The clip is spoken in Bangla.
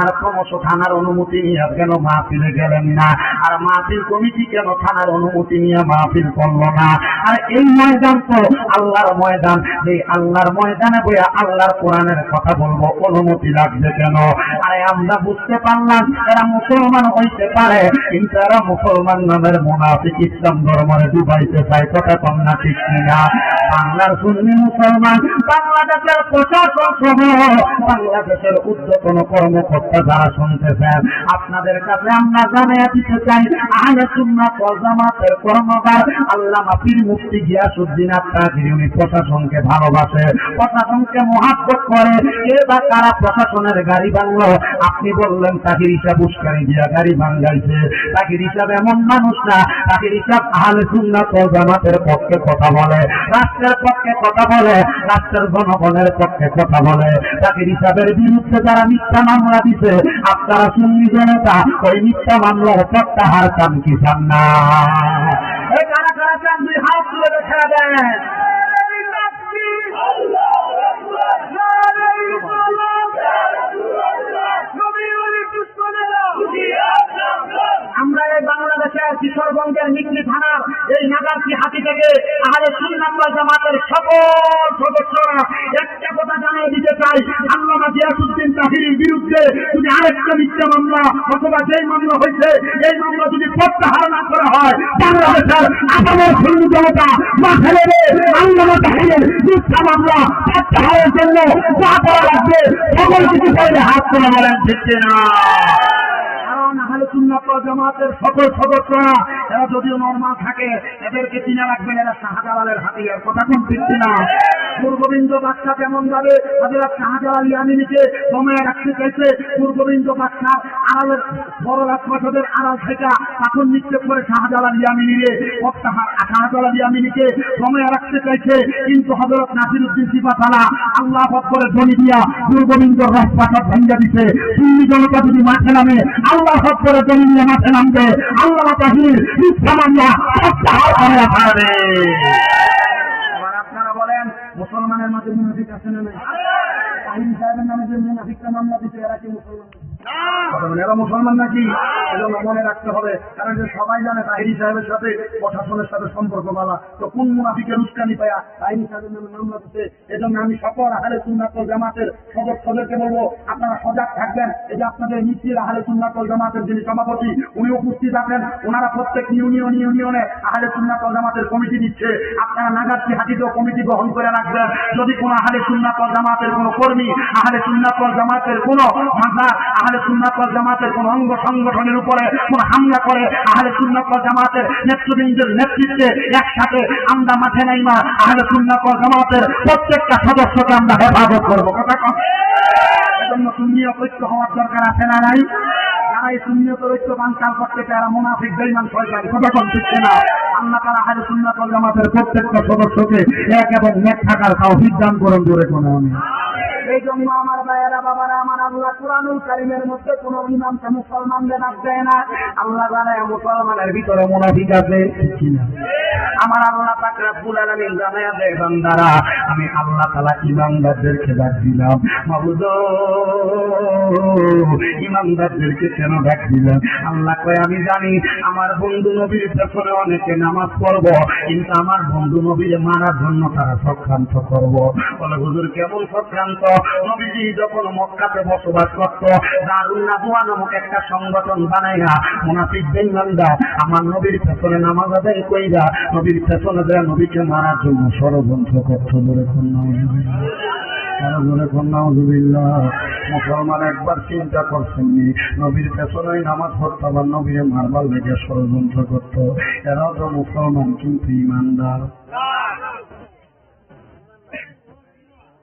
আর ক্রমশ থানার অনুমতি নিয়ে কেন মাহফিলে গেলেন না? আর মাহফিল কমিটি কেন থানার অনুমতি নিয়ে মাহফিল করল না? আর এই ময়দান তো আল্লাহর ময়দান। এই আল্লাহর ময়দানে বইয়া আল্লাহর কোরআনের কথা বলব, অনুমতি লাগবে কেন? আরে আমরা বুঝতে পারলাম, এরা মুসলমান হইতে পারে, কিন্তু এরা মুসলমান নামের মুনাফিক ইসলাম ধর্মরে ডুবাইতে চায়, কথা কন্যা ঠিক কিনা? বাংলার সুন্নি মুসলমান, বাংলাদেশের প্রশাসন সহ বাংলাদেশের উদ্যতন কর্মকর্তা যারা শুনতেছেন। আপনাদের কাছে আমরা জানিয়ে দিতে চাই, আহলে সুন্নাত ওয়াল জামাতের কর্মকার আল্লামা পীর মুফতি গিয়াসউদ্দিন আত্মাগিরি উনি প্রশাসনকে ভালোবাসে, প্রশাসনকে মহাব্বত করে বা কারা প্রশাসনের গাড়ি ভাঙলো, আপনি বললেন তাহির হিসাব উস্কানি দিয়া গাড়ি ভাঙ্গাইছে। তাহির হিসাব এমন মানুষ না তাহির হিসাব আহলে সুন্নাত ওয়াল জামাতের পক্ষে কথা বলে, রাষ্ট্রের পক্ষে কথা বলে, রাষ্ট্রের জনগণের পক্ষে কথা বলে। তাহির হিসাবের বিরুদ্ধে যারা মিথ্যা মামলা দিছে আপনারা সুন্নি জনতা ওই মিথ্যা মামলার প্রত্যাহার চান কি চান না? দেখা দেন এই বাংলাদেশের কিশোরগঞ্জের মিটলি থানার এই নাগারকি হাতি থেকে আহারে সুন্নাত জামাতের সকল সদস্যরা একটা কথা জানিয়ে দিতে চাই, আল্লামা জিয়াসুদ্দিন তাহিরির বিরুদ্ধে যদি আরেকটা মিথ্যা মামলা অথবা যেই মামলা হয়েছে, এই মামলা যদি প্রত্যাহার না করা হয়, বাংলাদেশের আপামর সৈন্য জনতা মাঠে নেবে আল্লামা তাহিরের মিথ্যা মামলা প্রত্যাহারের জন্য যা করা লাগবে। সকল কিছু চাইলে হাত তোলা বলেন না কারণ আহলে সুন্নাত ওয়াল জামাতের সকল সদস্যরা এরা যদিও নর্মাল থাকে, এদেরকে চিনে রাখবেন এরা শাহজালালের হাতিয়ার। কথা কোন ফিরছে না পূর্ববিন্দ বাদশাহ কেমন যাবে? হাজরত শাহজালাল ইয়ামিনীকে জমায় রাখতে চাইছে। পূর্ববিন্দ বাদশাহ আড়ালের বড় রাজপ্রাসাদের আড়াল থেকে পাথর নিক্ষেপ করে শাহজালাল ইয়ামিনীরে শাহজালাল ইয়ামিনীকে সময় রাখতে চাইছে কিন্তু হজরত নাসিরুদ্দিন সিপাতালা আল্লাহ করে ধ্বনি দিয়া পূর্ববিন্দ জনতা যদি মাঠে নামে, আল্লাহ নিয়ে মাঠে নামবে। আল্লাহ তাহির প্রত্যাহার করে এবার আপনারা বলেন, মুসলমানের মাঝে মুনাফিক আছে না নাই? সাহেবের নামে যে মুনাফিকটা মামলা দিতে এরা কি মুসলমান? কথা বলে, এরা মুসলমান নাকি এজন্য মনে রাখতে হবে। কারণ যে সবাই জানে তাহিরি সাহেবের সাথে প্রশাসনের সাথে সম্পর্ক বালা। তো কোন মুনাফিকের উস্কানি পায়া তাহিরি সাহেবের নামে মামলা দিতে এজন্য আমি সকল আহলে সুন্নাতল জামাতের সদস্যদেরকে বলব, আপনারা সজাগ থাকবেন। এই যে আপনাদের মিছিল আহলে সুন্নাতল জামাতের যিনি সভাপতি, উনি উপস্থিত আছেন। ওনারা প্রত্যেক ইউনিয়ন ইউনিয়নে আহলে সুন্নাতল জামাতের কমিটি দিচ্ছে। আপনারা নাগাদটি হাতিতেও কমিটি গ্রহণ করে রাখবেন। যদি কোনো আহলে সুন্নাতল জামাতের কোনো কর্মী আহারে সুন্নাতল জামাতের কোনো ভাষা আহলে সুন্নাতল জামাতের কোন অঙ্গ সংগঠনের উপরে কোন হামলা করে আহলে সুন্নাতল জামাতের নেতৃবৃন্দের নেতৃত্বে একসাথে আমরা মাঠে নাইমা আহলে সুন্নাতল জামাতের প্রত্যেকটা সদস্যকে আমরা হেফাজত করব। কথা কম এজন্য শূন্য ঐক্য হওয়ার দরকার আছে না নাই? যারা এই শূন্য ঐক্য বানচাল করতে এরা মুনাফিক বেইমান সরকারি কথা কম দিচ্ছে না আল্লাহ তারা আহলে সুন্নাতল জামাতের প্রত্যেকটা সদস্যকে এক এবং এক থাকার তাও সিদ্ধান্ত করুন দূরে কোনো আমি এই জন্য আমার ভাইয়েরা বাবারা আমার আল্লাহ কোরআনুল কারিমের মধ্যে কোন ইমামকে মুসলমানদের দেয় না। আল্লাহ জানায় মুসলমানের ভিতরে মুনাফিক আছে আমার আল্লাহ পাক রব্বুল আলামিন জানায় দেয়, বান্দারা, আমি আল্লাহ তাআলা দিলাম। ইমানদারদেরকে কেন ডাক দিলাম আল্লাহ কয়, আমি জানি আমার বন্ধু নবীর পেছনে অনেকে নামাজ পড়ব, কিন্তু আমার বন্ধু নবীর মারার জন্য তারা সক্রান্ত করব। বলে, হুজুর, কেমন সক্রান্ত? নবীজি যখন মক্কাতে বসবাস করত, দারুল নামক একটা সংগঠন বানাইয়া, মুনাফিক বেঙ্গালদা আমার নবীর পেছনে নামাজ আদায় কইরা, নবীর পেছনে দেয় নবীকে মারার জন্য ষড়যন্ত্র করত বলে মুসলমান একবার চিন্তা করছেননি, নবীর পেছনেই নামাজ পড়তো আবার নবীরে মারবার লেগে ষড়যন্ত্র করতো। এরাও তো মুসলমান, কিন্তু ইমানদার।